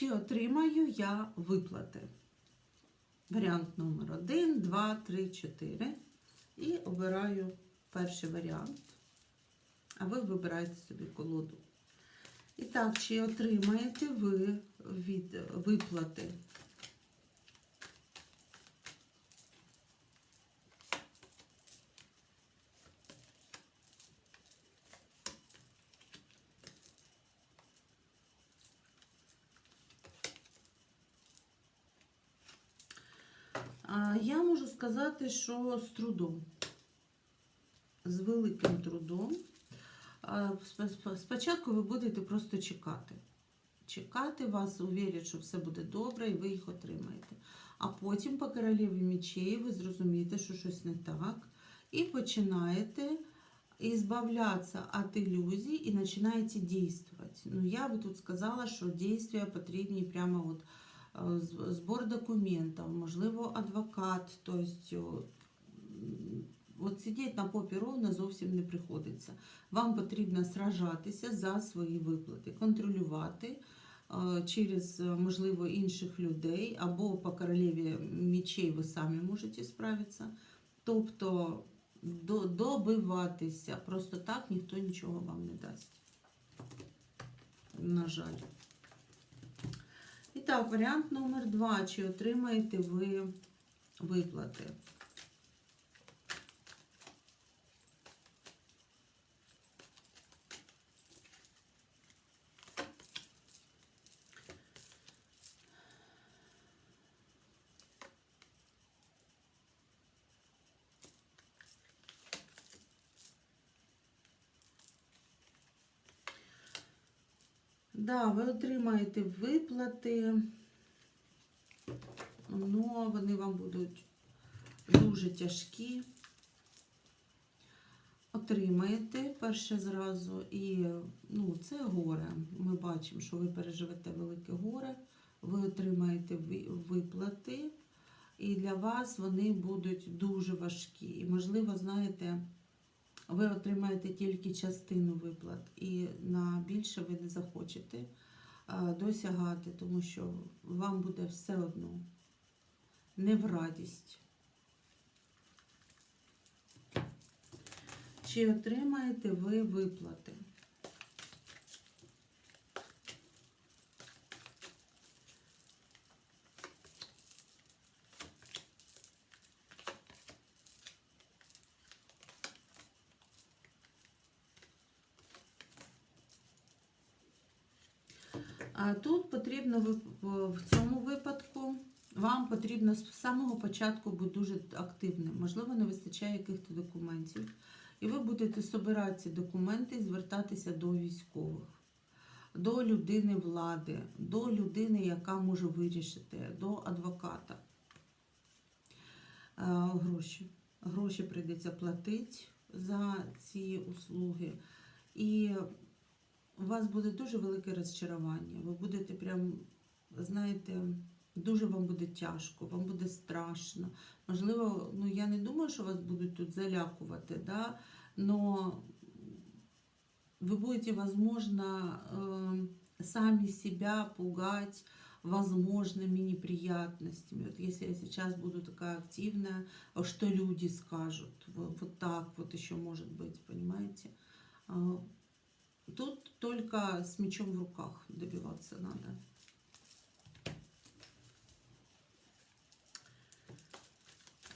Чи отримаю я виплати? Варіант номер 1, 2, 3, 4. І обираю перший варіант. А ви вибираєте собі колоду. І так, чи отримаєте ви від виплати? А, Я можу сказати, що з трудом, з великим трудом. Спочатку ви будете просто чекати. Чекати вас, увірять, що все буде добре, і ви їх отримаєте. А потім по королеві мечей ви зрозумієте, що щось не так, і починаєте избавляться от иллюзий и начинаете действовать. Ну, я бы тут сказала, що дійствия потрібні прямо от збор документів, можливо, адвокат, тобто от сидіти на попі ровно зовсім не приходиться. Вам потрібно сражатися за свої виплати, контролювати е, через, е, можливо, інших людей, або по королеві мечей ви самі можете справитися. Тобто добиватися. Просто так ніхто нічого вам не дасть. На жаль. Так, варіант номер два. Чи отримаєте ви виплати? Да, ви отримаєте виплати, але вони вам будуть дуже тяжкі. Отримаєте перше зразу, і ну, це горе. Ми бачимо, що ви переживете велике горе, ви отримаєте виплати, і для вас вони будуть дуже важкі. І, можливо, знаєте, ви отримаєте тільки частину виплат, і на більше ви не захочете досягати, тому що вам буде все одно не в радість. Чи отримаєте ви виплати? Тут потрібно в в цьому випадку вам потрібно з самого початку бути дуже активним. Можливо, не вистачає якихось документів. І ви будете збирати ці документи і звертатися до військових, до людини влади, до людини, яка може вирішити, до адвоката. Е, Гроші. Гроші прийдеться платити за ці услуги. І у вас буде дуже велике розчарування. Ви будете прям, знаєте, дуже вам буде тяжко, вам буде страшно. Можливо, ну я не думаю, що вас будуть тут залякувати, да? но вы будете, возможно, э, сами себя пугать возможными неприятностями. Вот если я сейчас буду такая активная, а что люди скажут? Вот, вот так вот еще может быть, понимаете? Тут только с мечом в руках добиваться надо.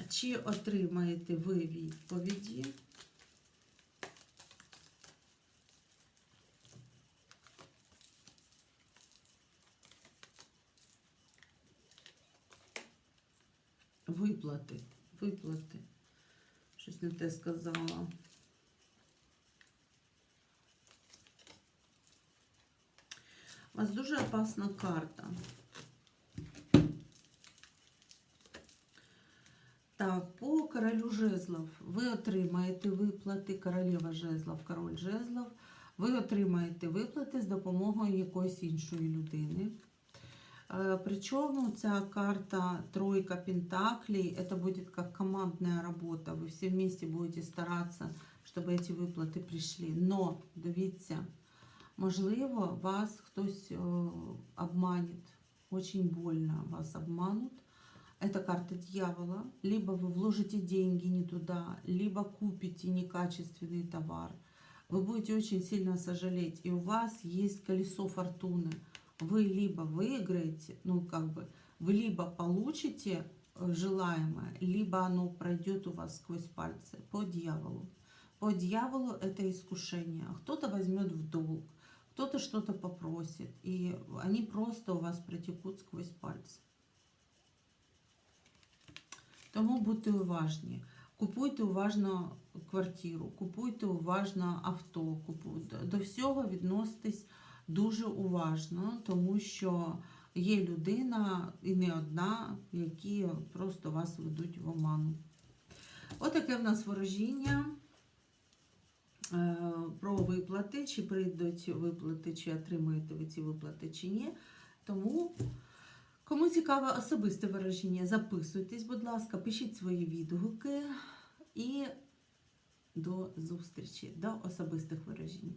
Чи отримаєте ви відповіді? Виплати, виплати. Щось не те сказала. У вас дуже опасна карта. Так, по королю жезлов ви отримаєте виплати, королева жезлов, король жезлов. Ви отримаєте виплати з допомогою якоїсь іншої людини. Е, Причому ця карта тройка пентаклей, это будет как командная работа. Ви всі вместе будете старатися, щоб ці виплати прийшли. Но, дивіться, можливо, вас хтось обманет. очень больно вас обманут. Это карта дьявола. Либо вы вложите деньги не туда, либо купите некачественный товар. Вы будете очень сильно сожалеть. И у вас есть колесо фортуны. Вы либо выиграете, ну как бы, вы либо получите э, желаемое, либо оно пройдет у вас сквозь пальцы по дьяволу. По дьяволу это искушение. Кто-то возьмет в долг, кто-то что-то попросит, и они просто у вас протекут сквозь пальці. Тому будьте уважні. Купуйте уважно квартиру, купуйте уважно авто, купуйте. До всього відноситесь дуже уважно, тому що є людина і не одна, які просто вас ведуть в оману. Отаке в нас ворожіння про виплати, чи прийдуть виплати, чи отримаєте ви ці виплати, чи ні. Тому, кому цікаве особисте вираження, записуйтесь, будь ласка, пишіть свої відгуки і до зустрічі, до особистих виражень.